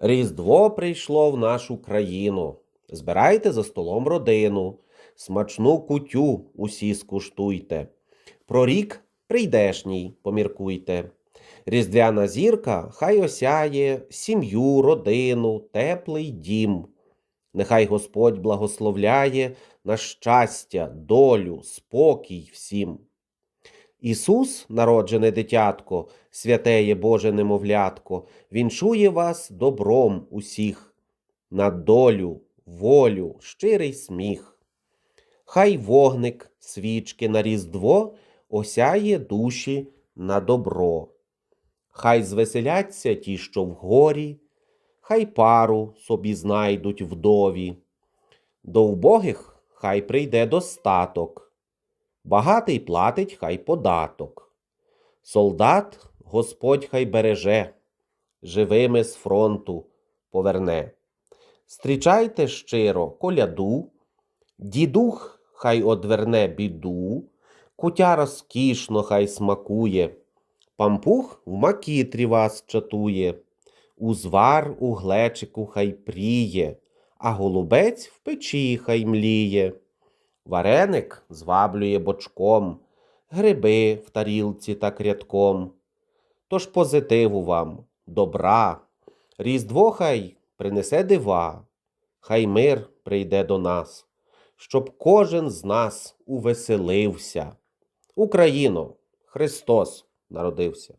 Різдво прийшло в нашу країну. Збирайте за столом родину, смачну кутю усі скуштуйте. Про рік прийдешній поміркуйте. Різдвяна зірка хай осяє сім'ю, родину, теплий дім. Нехай Господь благословляє на щастя, долю, спокій всім. Ісус, народжене дитятко, святеє Боже немовлятко, віншує вас добром усіх, на долю, волю, щирий сміх. Хай вогник свічки на різдво осяє душі на добро. Хай звеселяться ті, що в горі, хай пару собі знайдуть вдові. До вбогих хай прийде достаток. Багатий платить хай податок. Солдат Господь хай береже, живими з фронту поверне. Стрічайте щиро коляду, дідух хай одверне біду, кутя розкішно хай смакує, пампух в макітрі вас чатує, узвар у глечику хай пріє, а голубець в печі хай мліє. Вареник зваблює бочком, гриби в тарілці так рядком. Тож позитиву вам, добра, Різдво хай принесе дива, хай мир прийде до нас, щоб кожен з нас увеселився. Україно, Христос народився.